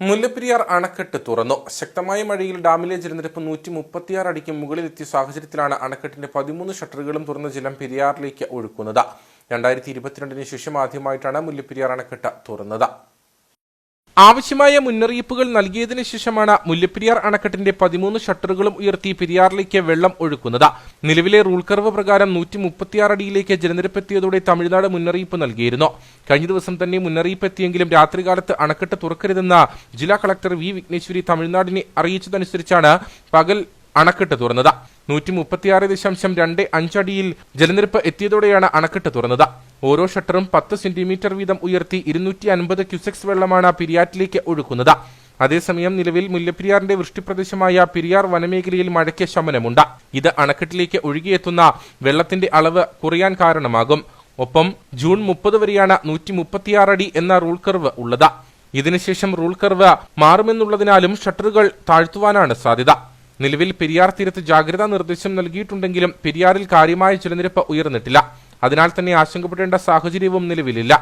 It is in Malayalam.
മുല്ലപ്പെരിയാർ അണക്കെട്ട് തുറന്നു. ശക്തമായ മഴയിൽ ഡാമിലെ ജലനിരപ്പ് നൂറ്റി മുപ്പത്തിയാറ് അടിക്ക്. മുകളിലെത്തിയ സാഹചര്യത്തിലാണ് അണക്കെട്ടിന്റെ പതിമൂന്ന് ഷട്ടറുകളും തുറന്ന ജലം പെരിയാറിലേക്ക് ഒഴുക്കുന്നത്. രണ്ടായിരത്തി ഇരുപത്തിരണ്ടിന് ശേഷം ആദ്യമായിട്ടാണ് മുല്ലപ്പെരിയാർ അണക്കെട്ട് തുറന്നത്. ആവശ്യമായ മുന്നറിയിപ്പുകൾ നൽകിയതിനു ശേഷമാണ് മുല്ലപ്പെരിയാർ അണക്കെട്ടിന്റെ പതിമൂന്ന് ഷട്ടറുകളും ഉയർത്തി പെരിയാറിലേക്ക് വെള്ളം ഒഴുക്കുന്നത്. നിലവിലെ റൂൾ കർവ് പ്രകാരം നൂറ്റി മുപ്പത്തിയാറ് അടിയിലേക്ക് ജലനിരപ്പ് എത്തിയതോടെ തമിഴ്നാട് മുന്നറിയിപ്പ് നൽകിയിരുന്നു. കഴിഞ്ഞ ദിവസം തന്നെ മുന്നറിയിപ്പ് എത്തിയെങ്കിലും രാത്രികാലത്ത് അണക്കെട്ട് തുറക്കരുതെന്ന് ജില്ലാ കളക്ടർ വി വിഘ്നേശ്വരി തമിഴ്നാടിനെ അറിയിച്ചതനുസരിച്ചാണ് പകൽ അണക്കെട്ട് തുറന്നത്. നൂറ്റി മുപ്പത്തിയാറ് ദശാംശം രണ്ട് അഞ്ചടിയിൽ ജലനിരപ്പ് എത്തിയതോടെയാണ് അണക്കെട്ട് തുറന്നത്. ഓരോ ഷട്ടറും പത്ത് സെന്റിമീറ്റർ വീതം ഉയർത്തി ഇരുന്നൂറ്റി അൻപത് ക്യുസെക്സ് വെള്ളമാണ് പിരിയാറ്റിലേക്ക് ഒഴുക്കുന്നത് അതേസമയം നിലവിൽ മുല്ലപ്പെരിയാറിന്റെ വൃഷ്ടിപ്രദേശമായ പെരിയാർ വനമേഖലയിൽ മഴയ്ക്ക് ശമനമുണ്ട്. ഇത് അണക്കെട്ടിലേക്ക് ഒഴുകിയെത്തുന്ന വെള്ളത്തിന്റെ അളവ് കുറയാൻ കാരണമാകും. ഒപ്പം ജൂൺ മുപ്പത് വരെയാണ് നൂറ്റി മുപ്പത്തിയാറ് അടി എന്ന റൂൾ കർവ് ഉള്ളത്. ഇതിനുശേഷം റൂൾ കർവ് മാറുമെന്നുള്ളതിനാലും ഷട്ടറുകൾ താഴ്ത്തുവാനാണ് സാധ്യത. നിലവിൽ പെരിയാർ തീരത്ത് ജാഗ്രതാ നിർദ്ദേശം നൽകിയിട്ടുണ്ടെങ്കിലും പെരിയാറിൽ കാര്യമായ ജലനിരപ്പ് ഉയർന്നിട്ടില്ല. അതിനാൽ തന്നെ ആശങ്കപ്പെടേണ്ട സാഹചര്യവും നിലവിലില്ല.